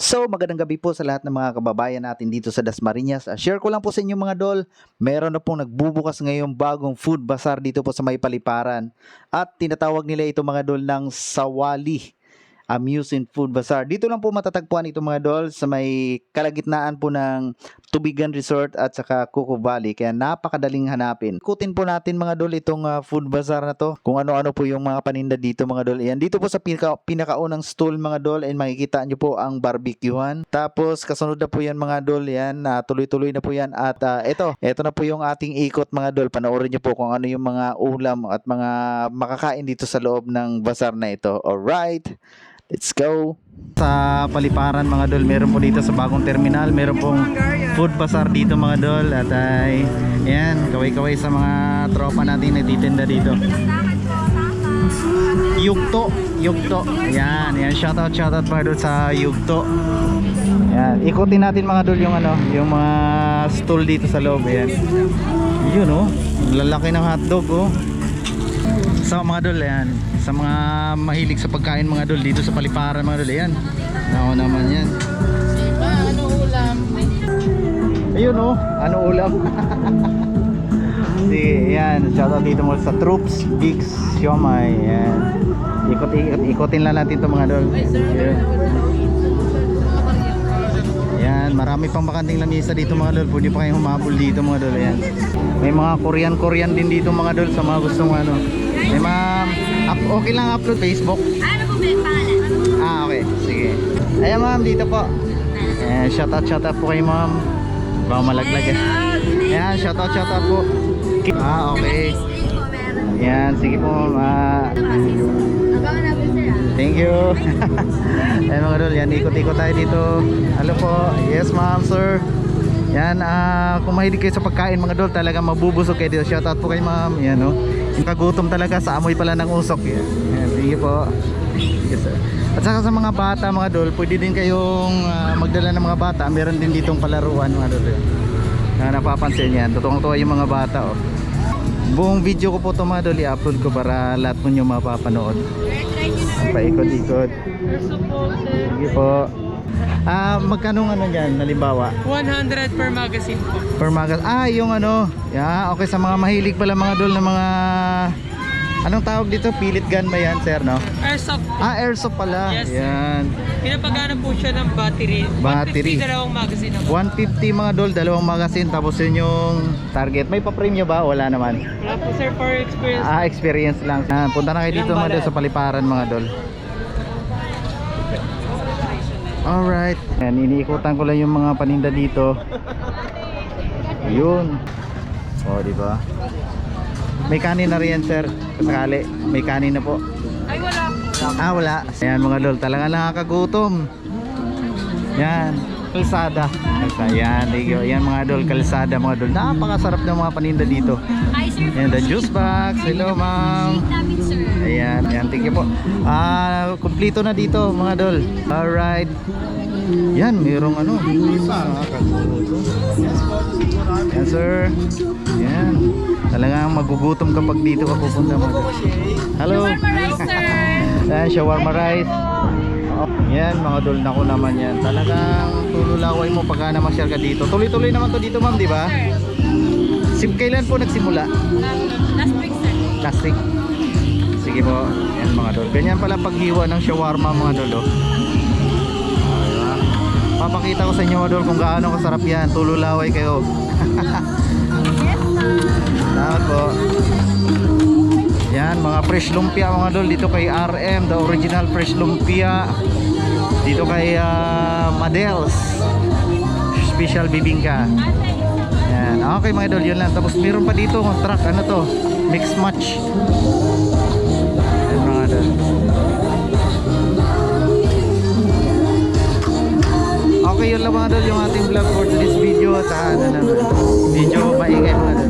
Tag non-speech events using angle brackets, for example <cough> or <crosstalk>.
So, magandang gabi po sa lahat ng mga kababayan natin dito sa Dasmariñas. Ah, share ko lang po sa inyo mga dol, meron na pong nagbubukas ngayong bagong food bazaar dito po sa may paliparan. At tinatawag nila ito mga dol ng Sawali Amusing Food Bazaar. Dito lang po matatagpuan ito mga dol sa may kalagitnaan po ng Tubigan Resort at saka Cuckoo Valley. Kaya napakadaling hanapin. Ikutin po natin mga dol itong ah, food bazaar na to. Kung ano-ano po yung mga paninda dito mga dol. Yan dito po sa pinaka, pinakaunang stall mga dol and makikita nyo po ang barbecuehan. Tapos kasunod na po yan mga dol. Yan ah, tuloy-tuloy na po yan. At ah, ito, ito na po yung ating ikot mga dol. Panoorin nyo po kung ano yung mga ulam at mga makakain dito sa loob ng bazaar na ito. Alright. Let's go. Sa paliparan mga dol, meron po dito sa bagong terminal, meron pong food bazaar dito mga dol at ay yan, kaway-kaway sa mga tropa natin na nagtitinda dito. Yugto, Yugto. Yan, yan shoutout shoutout mga dol sa Yugto. Yan, ikutin natin mga dol yung ano, yung mga stall dito sa loob, yan. Yun oh, lalaki ng hotdog oh. Sa mga dol yan, sa mga mahilig sa pagkain mga dol dito sa paliparan mga dol yan. Ako naman yan. Diba, ano ulam? Ayun oh, ano ulam? <laughs> si, yan, shoutout dito mo sa Troops Big Siomay. Yan. Ikot, ikot, ikotin lang natin to mga dol. Yan. Marami pang bakanting lamisa dito mga dol. Pwede pa kayong humabol dito mga dol. Yan. May mga Korean Korean din dito mga dol sa mga gustong ano. May mga up, okay lang upload Facebook. Ano po ba yung pangalan? Ah, okay. Sige. Ayan ma'am, dito po. Eh, shout out, shout out po kay ma'am. Baka malaglag eh. Ayan, shout out, shout out po. Ah, okay. Stay po, meron. Yan, sige po ma'am. Ah, thank you. <laughs> Ayan mga dol, yan, ikot-ikot tayo dito. Hello po. Yes ma'am, sir. Yan, ah, kung mahilig kayo sa pagkain mga dol, talagang mabubusog kayo dito. Shout out po kay ma'am. Yan, no. Yung kagutom talaga sa amoy pala ng usok. Yan, yan sige po. Yes, sir. At saka sa mga bata mga dol, pwede din kayong ah, magdala ng mga bata. Meron din ditong palaruan mga dol. yan. Na napapansin yan. Totoong tuwa yung mga bata oh. Buong video ko po ito mga dol, i-upload ko para lahat mo nyo mapapanood. Paikot-ikot. Po. Sige po. <laughs> Ah, magkano ano diyan, halimbawa? 100 per magazine po. Per magas. Ah, yung ano. Yeah, okay sa mga mahilig pala mga dol na mga Anong tawag dito? Pilit gun ba yan, sir, no? Airsoft. Ah, airsoft pala. Yes. Yan. Pinapagana po siya ng battery. Battery. 150 dalawang magazine naman. 150 mga dol, dalawang magazine tapos yun yung target. May pa-premium ba? Wala naman. Wala po sir for experience. Ah, experience lang. Ah, punta na kayo dito mga dol sa paliparan mga dol. Alright. Yan, iniikutan ko lang yung mga paninda dito. Yun. O, di ba? May kanin na rin yan, sir. Kasakali. May kanin na po. Ay wala. Ah, wala. Ayan mga dol, talaga nakakagutom. Yan. Kalsada. Kalsada. Yan, thank you. Yan mga dol, kalsada mga dol. Napakasarap ng mga paninda dito. Hi sir. Yan, the juice box. Hello, ma'am. Ayan, ayan, thank you po. Ah, kumpleto na dito mga dol. Alright. Yan, mayroong ano. Yan, sir. Yan. Talagang magugutom kapag dito ka pupunta mo. Hello. Rice sir. Yan, shawarma rice. Yan, mga dol na ko naman yan. Talagang tululaway mo pagka na share ka dito. Tuloy-tuloy naman to dito, ma'am, di ba? Sir. Sim, kailan po nagsimula? Last week sir. Last week. Sige po. Yan mga dol. Ganyan pala paghiwa ng shawarma mga dol. Oh. Diba? Papakita ko sa inyo mga dol kung gaano kasarap yan. Tululaway kayo. <laughs> Yes. Salamat po. Yan, mga fresh lumpia mga dol dito kay RM, the original fresh lumpia. Dito kay ah, Madels. Special bibingka. Yan. Okay mga dol, yun lang. Tapos meron pa dito, truck, ano to? Mix match. Yan mga dol. Okay, yun lang mga dol yung ating vlog for today's video. At ah, ano naman, video maingay mga dol.